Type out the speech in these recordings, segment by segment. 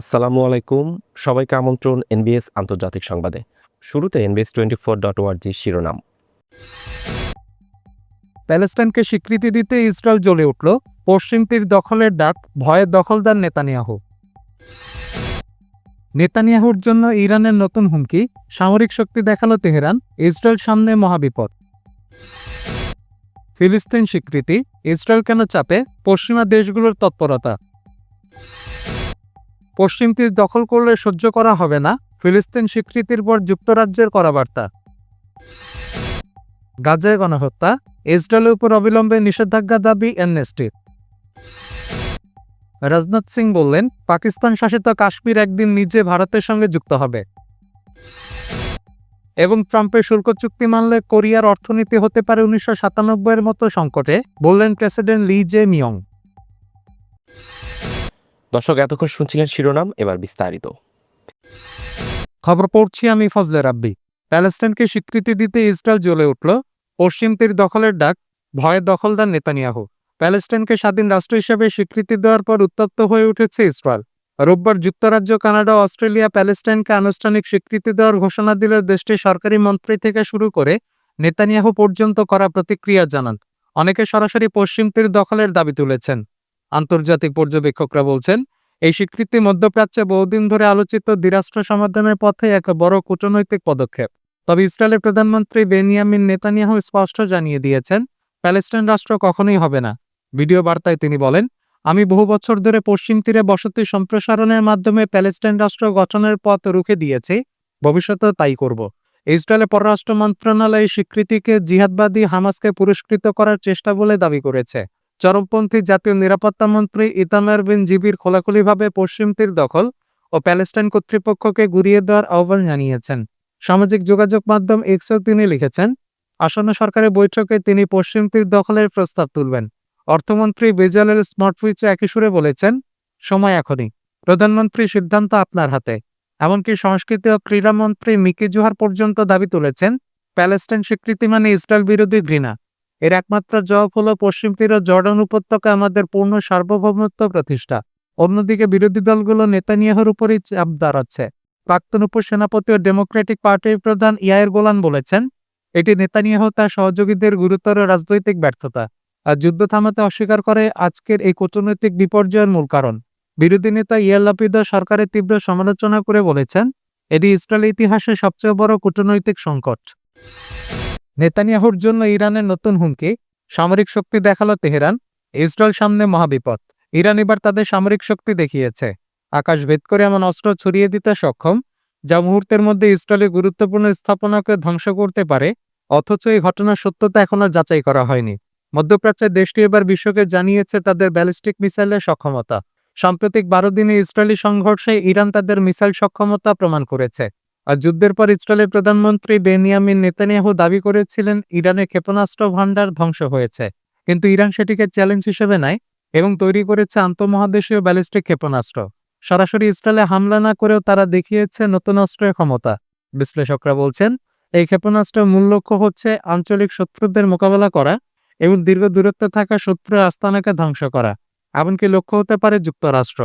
আসসালামু আলাইকুম। সবাইকে আমন্ত্রণ এনবিএস আন্তর্জাতিক সংবাদে। শুরুতে এনবিএস টোয়েন্টি ফোর ডট ওয়ার্জি শিরোনাম। প্যালেস্টাইনকে স্বীকৃতি দিতে ইসরায়েল জ্বলে উঠল। পশ্চিম তীর দখলের ডাক ভয়ে দখলদার নেতানিয়াহু। নেতানিয়াহুর জন্য ইরানের নতুন হুমকি, সামরিক শক্তি দেখাল তেহরান, ইসরায়েল সামনে মহাবিপদ। ফিলিস্তিন স্বীকৃতি, ইসরায়েল কেন চাপে? পশ্চিমা দেশগুলোর তৎপরতা। পশ্চিম তীর দখল করলে সহ্য করা হবে না, ফিলিস্তিন স্বীকৃতির পর যুক্তরাজ্যের করা বার্তা গাজায় গণহত্যা, ইসরায়েলের উপর অবিলম্বে নিষেধাজ্ঞা দাবি এনএসটির রাজনাথ সিং বললেন, পাকিস্তান শাসিত কাশ্মীর একদিন নিজে ভারতের সঙ্গে যুক্ত হবে। এবং ট্রাম্পের শুল্ক চুক্তি মানলে কোরিয়ার অর্থনীতি হতে পারে উনিশশো সাতানব্বইয়ের মতো সংকটে, বললেন প্রেসিডেন্ট লি জে মিয়ং। দর্শক, এতক্ষণ শুনছিলেন শিরোনাম, এবার বিস্তারিত। খবর পড়ছি আমি ফজলে রাব্বি। প্যালেস্টাইনকে স্বীকৃতি দিতে ইসরায়েল জ্বলে উঠল। পশ্চিম তীর দখলের ডাক, ভয়ে দখলদার নেতানিয়াহু। প্যালেস্টাইনকে স্বাধীন রাষ্ট্র হিসেবে স্বীকৃতি দেওয়ার পর উত্তপ্ত হয়ে উঠেছে ইসরায়েল। রোববার যুক্তরাজ্য, কানাডা অস্ট্রেলিয়া প্যালেস্টাইনকে আনুষ্ঠানিক স্বীকৃতি দেওয়ার ঘোষণা দিলে দেশটির সরকারি মন্ত্রী থেকে শুরু করে নেতানিয়াহু পর্যন্ত করা প্রতিক্রিয়া জানান। অনেকে সরাসরি পশ্চিম তীর দখলের দাবি তুলেছেন। আন্তর্জাতিক পর্যবেক্ষকরা বলছেন, এই স্বীকৃতি মধ্যপ্রাচ্যে বহুদিন ধরে আলোচিত দ্বিরাষ্ট্র সমাধানের পথে এক বড় কূটনৈতিক পদক্ষেপ। তবে ইসরায়েলের প্রধানমন্ত্রী বেনিয়ামিন নেতানিয়াহু স্পষ্ট জানিয়ে দিয়েছেন, প্যালেস্টাইন রাষ্ট্র কখনোই হবে না। ভিডিও বার্তায় তিনি বলেন, আমি বহু বছর ধরে পশ্চিম তীরে বসতি সম্প্রসারণের মাধ্যমে প্যালেস্টাইন রাষ্ট্র গঠনের পথ রুখে দিয়েছি, ভবিষ্যতেও তাই করব। ইসরায়েলের পররাষ্ট্র মন্ত্রণালয় স্বীকৃতিকে জিহাদবাদী হামাসকে পুরস্কৃত করার চেষ্টা বলে দাবি করেছে। চরমপন্থী জাতীয় নিরাপত্তা মন্ত্রী ইতামার বিন জিবির খোলাখুলিভাবে পশ্চিম তীর দখল ও প্যালেস্টাইন কর্তৃপক্ষকে ঘুরিয়ে দেওয়ার আহ্বান জানিয়েছেন। সামাজিক যোগাযোগ মাধ্যম এক্সেও তিনি লিখেছেন, আসন্ন সরকারের বৈঠকে তিনি পশ্চিম তীর দখলের প্রস্তাব তুলবেন। অর্থমন্ত্রী বেজালের স্মার্টফুইচে একই সুরে বলেছেন, সময় এখনই। প্রধানমন্ত্রী সিদ্ধান্ত আপনার হাতে। এমনকি সংস্কৃতি ও ক্রীড়ামন্ত্রী মিকি জোহার পর্যন্ত দাবি তুলেছেন, প্যালেস্টাইন স্বীকৃতি মানে ইসরায়েল বিরোধী ঘৃণা। এর একমাত্র জবাব হল পশ্চিম তীর জর্ডান উপত্যকা আমাদের পূর্ণ সার্বভৌমত্ব প্রতিষ্ঠা। অন্যদিকে বিরোধী দলগুলো নেতানিয়াহুর উপরই চাপ দাঁড়াচ্ছে। প্রাক্তন উপসেনাপতি ও ডেমোক্রেটিক পার্টির প্রধান ইয়ায়ের গোলান বলেছেন, এটি নেতানিয়াহু তার সহযোগীদের গুরুতর রাজনৈতিক ব্যর্থতা। আর যুদ্ধ থামাতে অস্বীকার করে আজকের এই কূটনৈতিক বিপর্যয়ের মূল কারণ। বিরোধী নেতা ইয়ার লাপিদ সরকারের তীব্র সমালোচনা করে বলেছেন, এটি ইসরায়েল ইতিহাসের সবচেয়ে বড় কূটনৈতিক সংকট। নেতানিয়াহুর জন্য ইরানের নতুন হুমকি, সামরিক শক্তি দেখাল তেহরান, ইসরায়েল সামনে মহাবিপদ। ইরান এবার তাদের সামরিক শক্তি দেখিয়েছে। আকাশ ভেদ করে এমন অস্ত্র ছড়িয়ে দিতে সক্ষম, যা মুহূর্তের মধ্যে ইসরায়েলের গুরুত্বপূর্ণ স্থাপনাকে ধ্বংস করতে পারে, অথচ এই ঘটনার সত্যতা এখনও যাচাই করা হয়নি। মধ্যপ্রাচ্যের দেশটি এবার বিশ্বকে জানিয়েছে তাদের ব্যালিস্টিক মিসাইলের সক্ষমতা। সাম্প্রতিক বারো দিনে ইসরায়েলি সংঘর্ষে ইরান তাদের মিসাইল সক্ষমতা প্রমাণ করেছে। আর যুদ্ধের পর ইসরায়েলের প্রধানমন্ত্রী বেনিয়ামিন নেতানিয়াহু দাবি করেছিলেন ইরানের ক্ষেপণাস্ত্র ভাণ্ডার ধ্বংস হয়েছে। কিন্তু ইরান সেটিকে চ্যালেঞ্জ হিসেবে নেয় এবং তৈরি করেছে আন্তঃমহাদেশীয় ব্যালিস্টিক ক্ষেপণাস্ত্র। সরাসরি ইসরায়েলে হামলা না করেও তারা দেখিয়েছে নতুন অস্ত্রের ক্ষমতা। বিশ্লেষকরা বলছেন, এই ক্ষেপণাস্ত্রের মূল লক্ষ্য হচ্ছে আঞ্চলিক শত্রুদের মোকাবেলা করা এবং দীর্ঘ দূরত্বে থাকা শত্রুর আস্তানাকে ধ্বংস করা, এমনকি লক্ষ্য হতে পারে যুক্তরাষ্ট্র।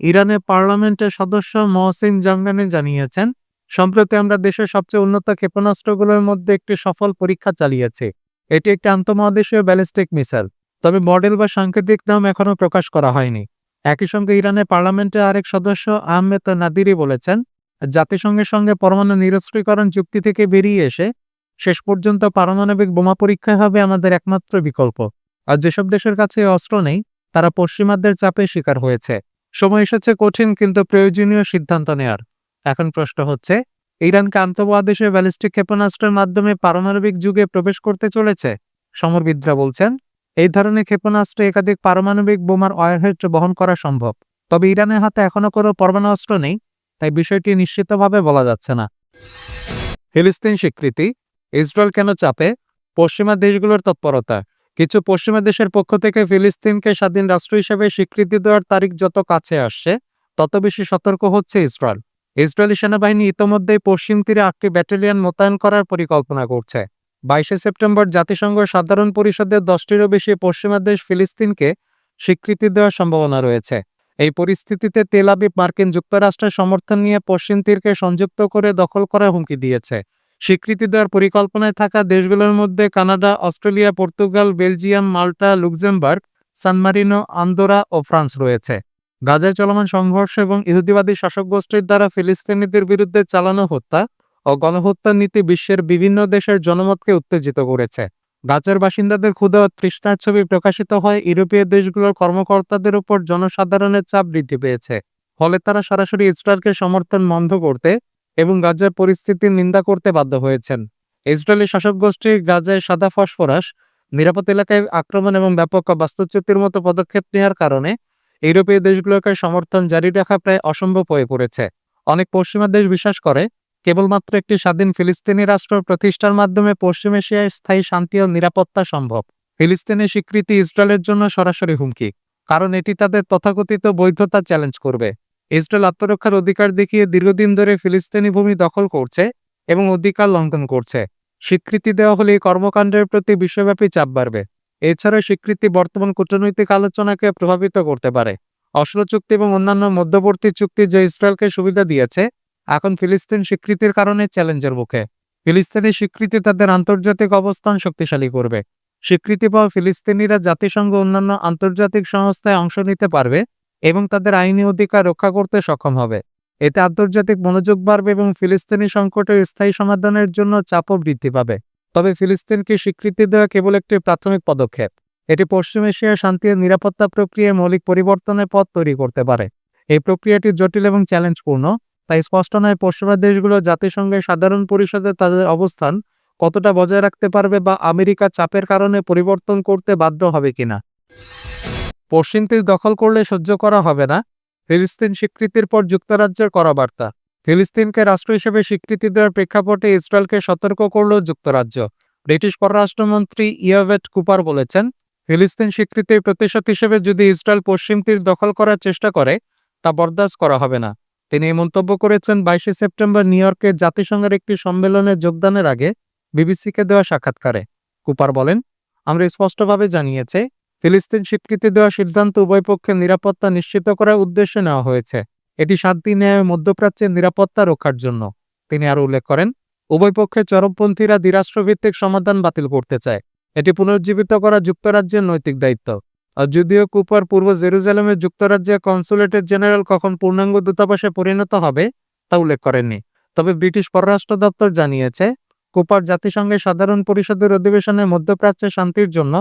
ইরানের পার্লামেন্টের সদস্য মহসিন জাঙ্গানি জানিয়েছেন সম্প্রতি আমরা দেশের সবচেয়ে উন্নত ক্ষেপণাস্ত্রগুলোর মধ্যে একটি সফল পরীক্ষা চালিয়েছে। এটি একটি আন্তঃমহাদেশীয় ব্যালিস্টিক মিসাইল, তবে মডেল বা সাংকেতিক নাম এখনও প্রকাশ করা হয়নি। একই সঙ্গে ইরানের পার্লামেন্টের আরেক সদস্য আহমেদ নাদিরি বলেছেন, জাতিসংঘের সঙ্গে পরমাণু নিরস্ত্রীকরণ চুক্তি থেকে বেরিয়ে এসে শেষ পর্যন্ত পারমাণবিক বোমা পরীক্ষা হবে আমাদের একমাত্র বিকল্প। আর যেসব দেশের কাছে অস্ত্র নেই, তারা পশ্চিমাদের চাপে শিকার হয়েছে। সময় এসেছে কঠিন কিন্তু প্রয়োজনীয় সিদ্ধান্ত নেয়ার। এখন প্রশ্ন হচ্ছে, ইরানকে আন্তঃমহাদেশে ব্যালিস্টিক ক্ষেপণাস্ত্রের মাধ্যমে পারমাণবিক যুগে প্রবেশ করতে চলেছে? সমরবিদরা বলছেন, এই ধরনের ক্ষেপণাস্ত্রে একাধিক পারমাণবিক বোমার অয়ারহেড বহন করা সম্ভব। তবে ইরানের হাতে এখনও কোনো পরমাণু অস্ত্র নেই, তাই বিষয়টি নিশ্চিতভাবে বলা যাচ্ছে না। ফিলিস্তিন স্বীকৃতি, ইসরায়েল কেন চাপে? পশ্চিমা দেশগুলোর তৎপরতা। কিছু পশ্চিমা দেশের পক্ষ থেকে ফিলিস্তিনকে স্বাধীন রাষ্ট্র হিসেবে স্বীকৃতি দেওয়ার তারিখ যত কাছে আসছে, তত বেশি সতর্ক হচ্ছে ইসরায়েল। ইসরায়েলি সেনাবাহিনী ইতোমধ্যেই পশ্চিম তীরে আটটি ব্যাটালিয়ন মোতায়েন করার পরিকল্পনা করছে। বাইশে সেপ্টেম্বর জাতিসংঘ সাধারণ পরিষদের দশটিরও বেশি পশ্চিমা দেশ ফিলিস্তিনকে স্বীকৃতি দেওয়ার সম্ভাবনা রয়েছে। এই পরিস্থিতিতে তেল আবিব মার্কিন যুক্তরাষ্ট্রের সমর্থন নিয়ে পশ্চিম তীরকে সংযুক্ত করে দখল করার হুমকি দিয়েছে। স্বীকৃতি দেওয়ার পরিকল্পনায় থাকা দেশগুলোর মধ্যে Canada, Australia, Portugal, Belgium, Malta, Luxembourg San Marino Andorra ও ফ্রান্স রয়েছে। গাজায় চলমান সংঘর্ষ এবং ইহুদিবাদী শাসক গোষ্ঠীর দ্বারা ফিলিস্তিনিদের বিরুদ্ধে চালানো হত্যা ও গণহত্যার নীতি বিশ্বের বিভিন্ন দেশের জনমতকে উত্তেজিত করেছে। গাজার বাসিন্দাদের ক্ষুদা তৃষ্ণার ছবি প্রকাশিত হয়। ইউরোপীয় দেশগুলোর কর্মকর্তাদের উপর জনসাধারণের চাপ বৃদ্ধি পেয়েছে। ফলে তারা সরাসরি ইসরায়েলকে সমর্থন বন্ধ করতে এবং গাজার পরিস্থিতির নিন্দা করতে বাধ্য হয়েছেন। ইসরায়েলি শাসক গোষ্ঠী গাজায় সাদা ফসফরাস, নিরাপদ এলাকায় আক্রমণ এবং ব্যাপক বাস্তুচ্যুতির মতো পদক্ষেপ নেওয়ার কারণে ইউরোপীয় দেশগুলোকে সমর্থন জারি রাখা প্রায় অসম্ভব হয়ে পড়েছে। অনেক পশ্চিমা দেশ বিশ্বাস করে, কেবলমাত্র একটি স্বাধীন ফিলিস্তিনি রাষ্ট্র প্রতিষ্ঠার মাধ্যমে পশ্চিম এশিয়ায় স্থায়ী শান্তি ও নিরাপত্তা সম্ভব। ফিলিস্তিনের স্বীকৃতি ইসরায়েলের জন্য সরাসরি হুমকি, কারণ এটি তাদের তথাকথিত বৈধতা চ্যালেঞ্জ করবে। ইসরায়েল আত্মরক্ষার অধিকার দেখিয়ে দীর্ঘদিন ধরে ফিলিস্তিনি ভূমি দখল করছে এবং অধিকার লঙ্ঘন করছে। স্বীকৃতি দেওয়া হলে এই কর্মকাণ্ডের প্রতি বিশ্বব্যাপী চাপ বাড়বে। এছাড়া স্বীকৃতি বর্তমান কূটনৈতিক আলোচনাকে প্রভাবিত করতে পারে। অস্ত্র চুক্তি এবং অন্যান্য মধ্যবর্তী চুক্তি যে ইসরায়েলকে সুবিধা দিয়েছে, এখন ফিলিস্তিন স্বীকৃতির কারণে চ্যালেঞ্জের মুখে। ফিলিস্তিনের স্বীকৃতি তাদের আন্তর্জাতিক অবস্থান শক্তিশালী করবে। স্বীকৃতি পাওয়া ফিলিস্তিনিরা জাতিসংঘ অন্যান্য আন্তর্জাতিক সংস্থায় অংশ নিতে পারবে এবং তাদের আইনি অধিকার রক্ষা করতে সক্ষম হবে। এতে আন্তর্জাতিক মনোযোগ বাড়বে এবং ফিলিস্তিনি সংকটের স্থায়ী সমাধানের জন্য চাপও বৃদ্ধি পাবে। তবে ফিলিস্তিনকে স্বীকৃতি দেওয়া কেবল একটি প্রাথমিক পদক্ষেপ। এটি পশ্চিম এশিয়ার শান্তি ও নিরাপত্তা প্রক্রিয়ায় মৌলিক পরিবর্তনের পথ তৈরি করতে পারে। এই প্রক্রিয়াটি জটিল এবং চ্যালেঞ্জপূর্ণ, তাই স্পষ্ট নয় পশ্চিমা দেশগুলো জাতিসংঘের সাধারণ পরিষদে তাদের অবস্থান কতটা বজায় রাখতে পারবে বা আমেরিকা চাপের কারণে পরিবর্তন করতে বাধ্য হবে কিনা। পশ্চিম তীর দখল করলে সহ্য করা হবে না। ফিলিস্তিন স্বীকৃতির পর যুক্তরাজ্যের করা বার্তা। ফিলিস্তিনকে রাষ্ট্র হিসেবে স্বীকৃতি দেওয়ার প্রেক্ষাপটে ইসরায়েলকে সতর্ক করল যুক্তরাজ্য। ব্রিটিশ পররাষ্ট্রমন্ত্রী ইয়াভেট কুপার বলেছেন, ফিলিস্তিন স্বীকৃতির প্রতিশোধ হিসেবে যদি ইসরায়েল পশ্চিম তীর দখল করার চেষ্টা করে, তা বরদাস্ত করা হবে না। তিনি এই মন্তব্য করেছেন বাইশে সেপ্টেম্বর নিউ ইয়র্কে জাতিসংঘের একটি সম্মেলনে যোগদানের আগে বিবিসিকে দেওয়া সাক্ষাৎকারে। কুপার বলেন, আমরা স্পষ্টভাবে জানিয়েছে, ফিলিস্তিন স্বীকৃতি দেওয়ার সিদ্ধান্ত উভয় পক্ষের নিরাপত্তা নিশ্চিত করার উদ্দেশ্যে নেওয়া হয়েছে। এটি শান্তি ন্যায় মধ্যপ্রাচ্যের নিরাপত্তা রক্ষার জন্য। তিনি আরও উল্লেখ করেন, উভয় পক্ষের চরমপন্থীরা দ্বিরাষ্ট্রভিত্তিক সমাধান বাতিল করতে চায়। এটি পুনর্জীবিত করা যুক্তরাজ্যের নৈতিক দায়িত্ব। যদিও কুপার পূর্ব জেরুজালেমের যুক্তরাজ্যের কনসুলেটের জেনারেল কখন পূর্ণাঙ্গ দূতাবাসে পরিণত হবে, তা উল্লেখ করেননি। তবে ব্রিটিশ পররাষ্ট্র দপ্তর জানিয়েছে, কুপার জাতিসংঘের সাধারণ পরিষদের অধিবেশনে মধ্যপ্রাচ্যে শান্তির জন্য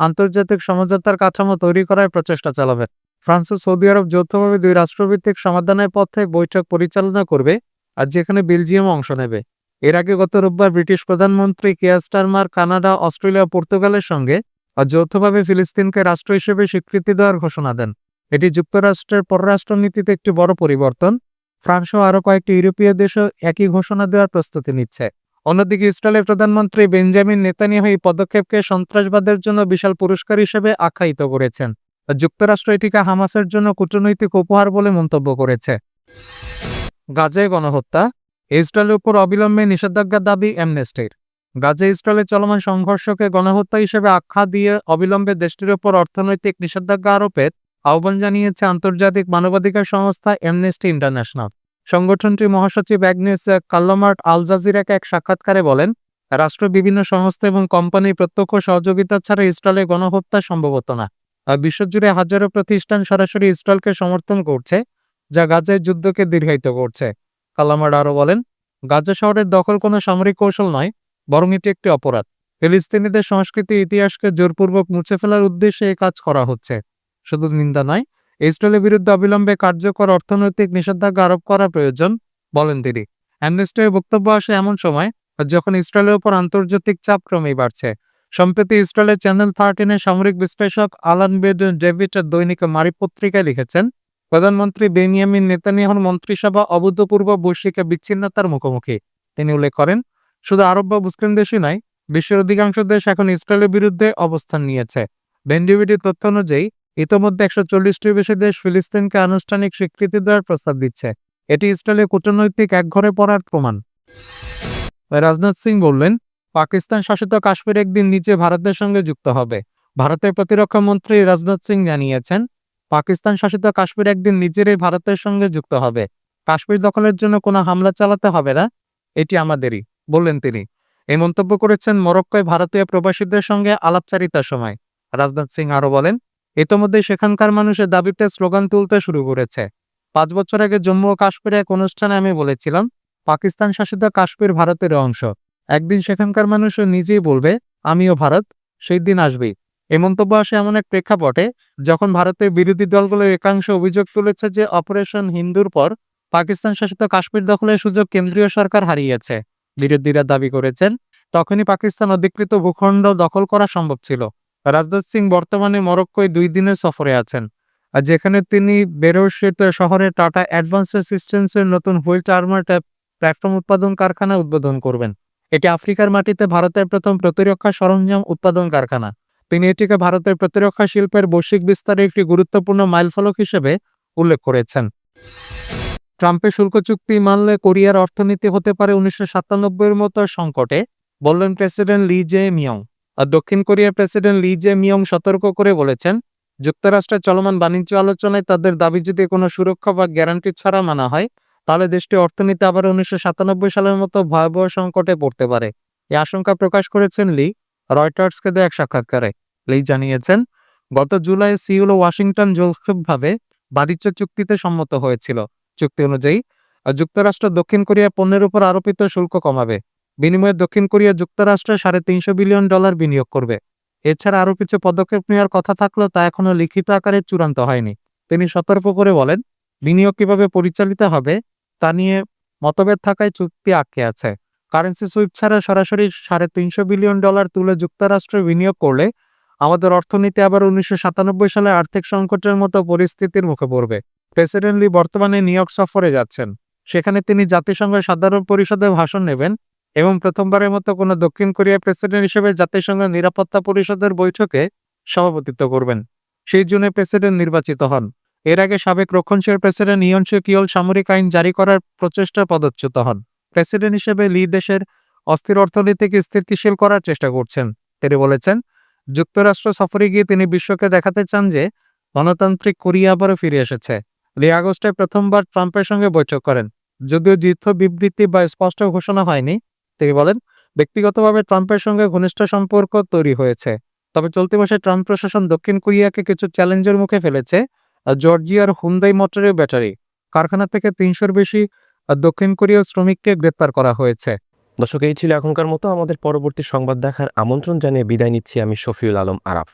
আন্তর্জাতিক সমঝোতার কাঠামো তৈরি করার প্রচেষ্টা চালাবে। ফ্রান্স ও সৌদি আরব যৌথভাবে দুই রাষ্ট্রভিত্তিক সমাধানের পথে বৈঠক পরিচালনা করবে আর যেখানে বেলজিয়াম অংশ নেবে। এর আগে গত রোববার ব্রিটিশ প্রধানমন্ত্রী কেয়াস্টারমার কানাডা, অস্ট্রেলিয়া পর্তুগালের সঙ্গে আর যৌথভাবে ফিলিস্তিনকে রাষ্ট্র হিসেবে স্বীকৃতি দেওয়ার ঘোষণা দেন। এটি যুক্তরাষ্ট্রের পররাষ্ট্রনীতিতে একটি বড় পরিবর্তন। ফ্রান্স ও আরও কয়েকটি ইউরোপীয় দেশও একই ঘোষণা দেওয়ার প্রস্তুতি নিচ্ছে। অন্যদিকে ইসরায়েলের প্রধানমন্ত্রী বেঞ্জামিন নেতানিয়াহু এই পদক্ষেপকে সন্ত্রাসবাদের জন্য বিশাল পুরস্কার হিসেবে আখ্যায়িত করেছেন। যুক্তরাষ্ট্র এটিকে হামাসের জন্য কূটনৈতিক উপহার বলে মন্তব্য করেছে। গাজায় গণহত্যা, ইসরায়েলের উপর অবিলম্বে নিষেধাজ্ঞার দাবি অ্যামনেস্টির। গাজে ইসরায়েলের চলমান সংঘর্ষকে গণহত্যা হিসেবে আখ্যা দিয়ে অবিলম্বে দেশটির উপর অর্থনৈতিক নিষেধাজ্ঞা আরোপের আহ্বান জানিয়েছে আন্তর্জাতিক মানবাধিকার সংস্থা অ্যামনেস্টি ইন্টারন্যাশনাল। সংগঠনটির মহাসচিব অ্যাগনেস কাল্লামার্ট আল জাজিরাকে এক সাক্ষাৎকারে বলেন, রাষ্ট্র বিভিন্ন সংস্থা এবং কোম্পানির প্রত্যক্ষ সহযোগিতা ছাড়া ইসরায়েলে গণহত্যা সম্ভবত না। বিশ্বজুড়ে হাজারো প্রতিষ্ঠান সরাসরি ইসরায়েলকে সমর্থন করছে, যা গাজায় যুদ্ধকে দীর্ঘায়িত করছে। কালামার্ড আরও বলেন, গাজা শহরের দখল কোনো সামরিক কৌশল নয়, বরং এটি একটি অপরাধ। ফিলিস্তিনিদের সংস্কৃতি ইতিহাসকে জোরপূর্বক মুছে ফেলার উদ্দেশ্যে এই কাজ করা হচ্ছে। শুধু নিন্দা নয়, ইসরায়েলের বিরুদ্ধে অবিলম্বে কার্যকর অর্থনৈতিক নিষেধাজ্ঞা আরোপ করা প্রয়োজন, বলেন তিনি। অ্যামনেস্টির বক্তব্য আসে এমন সময়, যখন ইসরায়েলের উপর আন্তর্জাতিক চাপ ক্রমেই বাড়ছে। সম্প্রতি ইসরায়েলের চ্যানেল থার্টিনের সামরিক বিশ্লেষক আলান বেড ডেভিড দৈনিক মারি পত্রিকায় লিখেছেন, প্রধানমন্ত্রী বেনিয়ামিন নেতানিয়াহুর মন্ত্রিসভা অভূতপূর্ব বৈশ্বিক বিচ্ছিন্নতার মুখোমুখি। তিনি উল্লেখ করেন, শুধু আরব বা মুসলিম দেশই নয়, বিশ্বের অধিকাংশ দেশ এখন ইসরায়েলের বিরুদ্ধে অবস্থান নিয়েছে। বেনডিভিডির তথ্য অনুযায়ী, ইতোমধ্যে একশো চল্লিশটির বেশি দেশ ফিলিস্তিনকে আনুষ্ঠানিক স্বীকৃতি দেওয়ার প্রস্তাব দিচ্ছে। এটি ইসরায়েলের কূটনৈতিক একঘরে পড়ার প্রমাণ। রাজনাথ সিং বললেন পাকিস্তান শাসিত কাশ্মীর একদিন নিচে ভারতের সঙ্গে যুক্ত হবে। ভারতের প্রতিরক্ষা মন্ত্রী রাজনাথ সিং জানিয়েছেন, পাকিস্তান শাসিত কাশ্মীর একদিন নিজেরই ভারতের সঙ্গে যুক্ত হবে। কাশ্মীর দখলের জন্য কোনো হামলা চালাতে হবে না, এটি আমাদেরই, বললেন তিনি। এই মন্তব্য করেছেন মরক্কোয় ভারতীয় প্রবাসীদের সঙ্গে আলাপচারিতার সময়। রাজনাথ সিং আরও বলেন ইতোমধ্যে সেখানকার মানুষের দাবিতে স্লোগান তুলতে শুরু করেছে। পাঁচ বছর আগে জম্মু ও কাশ্মীরে এক অনুষ্ঠানে আমি বলেছিলাম, পাকিস্তান শাসিত কাশ্মীর ভারতের অংশ। একদিন সেখানকার মানুষও নিজেই বলবে, আমিও ভারত, সেই দিন আসবেই। এই মন্তব্য আসে এমন এক প্রেক্ষাপটে যখন ভারতের বিরোধী দলগুলোর একাংশ অভিযোগ তুলেছে যে অপারেশন হিন্দুর পর পাকিস্তান শাসিত কাশ্মীর দখলের সুযোগ কেন্দ্রীয় সরকার হারিয়েছে। বিরোধীরা দাবি করেছেন, তখনই পাকিস্তান অধিকৃত ভূখণ্ড দখল করা সম্ভব ছিল। রাজনাথ সিং বর্তমানে মরক্কোয় দুই দিনের সফরে আছেন যেখানে তিনি বেরোশিত শহরে টাটা অ্যাডভান্স সিস্টেমসের নতুন হুইল্ট আর্মার প্ল্যাটফর্ম উৎপাদন কারখানা উদ্বোধন করবেন। এটি আফ্রিকার মাটিতে ভারতের প্রথম প্রতিরক্ষা সরঞ্জাম উৎপাদন কারখানা। তিনি এটিকে ভারতের প্রতিরক্ষা শিল্পের বৈশ্বিক বিস্তারে একটি গুরুত্বপূর্ণ মাইলফলক হিসেবে উল্লেখ করেছেন। ট্রাম্পের শুল্ক চুক্তি মানলে কোরিয়ার অর্থনীতি হতে পারে উনিশশো সাতানব্বইয়ের মতো সংকটে, বললেন প্রেসিডেন্ট লি জে মিয়ং আর দক্ষিণ কোরিয়ার প্রেসিডেন্ট লি জে মিয়ং সতর্ক করে বলেছেন, যুক্তরাষ্ট্রের চলমান বাণিজ্য আলোচনায় তাদের দাবি যদি কোনো সুরক্ষা বা গ্যারান্টি ছাড়া মানা হয় তাহলে দেশটির অর্থনীতি আবার উনিশশো সাতানব্বই সালের মতো ভয়াবহ সংকটে পড়তে পারে। এই আশঙ্কা প্রকাশ করেছেন লি, রয়টার্সকে দেয় এক সাক্ষাৎকারে। লি জানিয়েছেন, গত জুলাই সিউল ওয়াশিংটন যৌথভাবে বাণিজ্য চুক্তিতে সম্মত হয়েছিল। চুক্তি অনুযায়ী, যুক্তরাষ্ট্র দক্ষিণ কোরিয়া পণ্যের উপর আরোপিত শুল্ক কমাবে। বিনিময়ে দক্ষিণ কোরিয়া যুক্তরাষ্ট্রে সাড়ে তিনশো বিলিয়ন ডলার বিনিয়োগ করবে। এছাড়া আরও কিছু পদক্ষেপ নেওয়ার কথা থাকলেও তা এখনও লিখিত আকারে চূড়ান্ত হয়নি। তিনি সতর্ক করে বলেন, বিনিয়োগ কীভাবে পরিচালিত হবে তা নিয়ে মতভেদ থাকায় চুক্তি আটকে আছে। কারেন্সি সুইপ ছাড়া সরাসরি সাড়ে তিনশো বিলিয়ন ডলার তুলে যুক্তরাষ্ট্রে বিনিয়োগ করলে আমাদের অর্থনীতি আবার উনিশশো সাতানব্বই সালে আর্থিক সংকটের মতো পরিস্থিতির মুখে পড়বে। প্রেসিডেন্ট লি বর্তমানে নিউ ইয়র্ক সফরে যাচ্ছেন। সেখানে তিনি জাতিসংঘের সাধারণ পরিষদে ভাষণ নেবেন এবং প্রথমবারের মতো কোনো দক্ষিণ কোরিয়ার প্রেসিডেন্ট হিসেবে জাতিসংঘের নিরাপত্তা পরিষদের বৈঠকে সভাপতিত্ব করবেন। সেই জুনে প্রেসিডেন্ট নির্বাচিত হন। এর আগে সাবেক রক্ষণশীল প্রেসিডেন্ট ইয়ন কিওল সামরিক আইন জারি করার প্রচেষ্টা পদচ্যুত হন। প্রেসিডেন্ট হিসেবে লি দেশের অস্থির অর্থনীতিকে স্থিতিশীল করার চেষ্টা করছেন। তিনি বলেছেন, যুক্তরাষ্ট্র সফরে গিয়ে তিনি বিশ্বকে দেখাতে চান যে গণতান্ত্রিক কোরিয়া আবারও ফিরে এসেছে। লি আগস্টে প্রথমবার ট্রাম্পের সঙ্গে বৈঠক করেন। যদিও যুদ্ধ বিবৃতি বা স্পষ্ট ঘোষণা হয়নি, তিনি বলেন, ব্যক্তিগতভাবে ট্রাম্পের সঙ্গে ঘনিষ্ঠ সম্পর্ক তৈরি হয়েছে। তবে চলতি মাসে ট্রাম্প প্রশাসন দক্ষিণ কোরিয়াকে কিছু চ্যালেঞ্জের মুখে ফেলেছে। জর্জিয়ার হুন্দাই মোটরের ব্যাটারি। কারখানা থেকে তিনশোর বেশি দক্ষিণ কোরীয় শ্রমিককে গ্রেপ্তার করা হয়েছে। দর্শক, এই ছিল এখনকার মতো। আমাদের পরবর্তী সংবাদ দেখার আমন্ত্রণ জানিয়ে বিদায় নিচ্ছি আমি শফিউল আলম আরাফ।